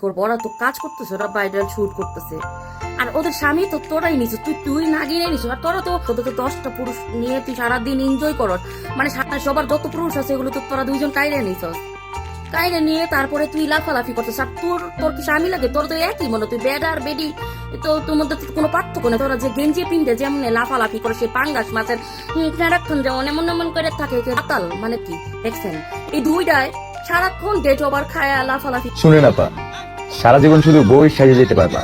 করব, ওরা তো কাজ করতেছে, ওরা ব্রাইডাল শুট করতেছে। আর ওদের স্বামী তো তোরাই নিছিস তুই তুই না গিয়ে নিছিস আর তোরা তো তোদের তো দশটা পুরুষ নিয়ে তুই সারাদিন এনজয় করস মানে সা- সবার যত পুরুষ আছে এগুলো তো তোরা দুইজন কাইরে নিছস কাইরে নিয়ে তারপরে তুই লাফালাফি করছিস আর তোর তোর কি স্বামী লাগে? তোর তো একই মনে তুই বেড আর বেডি তো তোর মধ্যে কোনো পার্থক্য নেই। তোরা যে গেঞ্জি পিনতে যেমন লাফালাফি করে সেই পাঙ্গাস মাছের সারাক্ষণ যেমন, এমন এমন করে থাকে আতাল মানে কি? দেখছেন? এই দুইটায় সারাক্ষণ ডেট ওভার খায় লাফালাফি শুনে না পা সারা জীবন শুধু বই সাজিয়ে যেতে পারবা।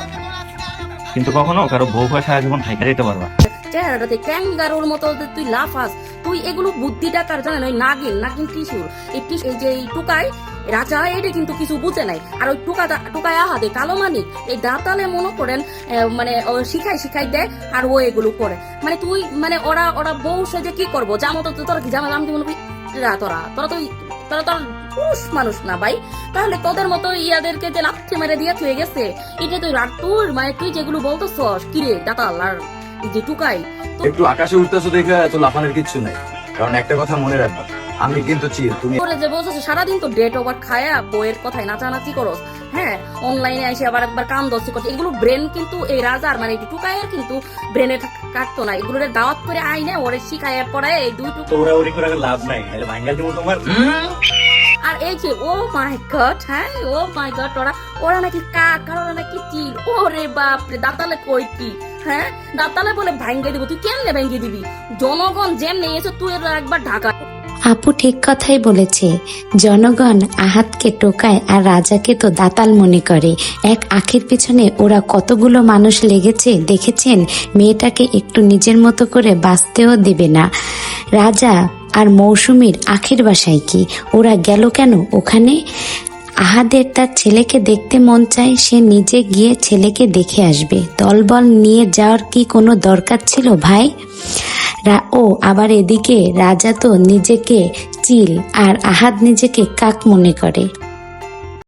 কিন্তু কখনো কারও বউ হয়ে সারা জীবন থাইকা যেতে পারবা। চেহারাটাতে ক্যাঙ্গারোর মতো তুই লাফাস তুই এগুলো বুদ্ধিটা কার জানেন ওই নাগিন নাগিন টিসুর এই এই যে এই রাজা এটা কিন্তু কিছু বুঝে নাই। আর ওই টুকা টুকায় আহাদে কালো মানিক এই দাঁতালে মনে করেন আহ, মানে ও শিখাই শিখাই দেয় আর ও এগুলো করে। মানে তুই মানে ওরা ওরা বউ সেজে কি করব? জামো তো তোরা কি জামা? আমি মনে করি রা তোরা তোরা তো তোরা তো পুরুষ মানুষ না ভাই। তাহলে তোদের মতো ইয়াদেরকে যে লাথি মেরে দিয়ে থুয়ে গেছে এটা তুই আর তোর? মানে তুই যেগুলো বলতো বলতেছস কিরে দাতাল আর এই যে টুকাই একটু আকাশে উঠতেছো দেখে এত লাফানোর কিচ্ছু নাই। কারণ একটা কথা মনে রাখবা আমি কিন্তু চিল তুমি করে যে বলছো সারাদিন তো ডেট ওভার খায়া বইয়ের কথায় নাচানাচি করস। হ্যাঁ অনলাইনে এসে আবার একবার কাম দস্তি করছে। এগুলো ব্রেন কিন্তু এই রাজার মানে টুকায়ের কিন্তু ব্রেনে কাটতো না। এগুলো দাওয়াত করে আইনে ওরে শিখায় পড়ায় এই দুই টুকু তোরা ওরি করে লাভ নাই তাহলে ভাঙ্গা দিব তোমার। এই যে, ও মাই গড হ্যাঁ? ও মাই গড, ওরা ওরা নাকি কাক আর ওরা নাকি চিল ওরে বাপ রে দাঁতালে কই কি? হ্যাঁ? দাঁতালে বলে ভাঙ্গে দিব, তুই কেমনে ভেঙ্গে দিবি? জনগণ যেমনি এসে তুই একবার ঢাকা। আপু ঠিক কথাই বলেছে, জনগণ আহাতকে টোকায় আর রাজাকে তো দাতাল মনে করে। এক আখের পিছনে ওরা কতগুলো মানুষ লেগেছে, দেখেছেন? মেয়েটাকে একটু নিজের মতো করে বাঁচতেও দেবে না। রাজা আর মৌসুমীর আখের বাসায় কি? ওরা গেল কেন ওখানে? আহাদের তার ছেলেকে দেখতে মন চায়, সে নিজে গিয়ে ছেলেকে দেখে আসবে। দলবল নিয়ে যাওয়ার কি কোনো দরকার ছিল ভাই? ও, আবার এদিকে রাজা তো নিজেকে চিল আর আহাদ নিজেকে কাক মনে করে।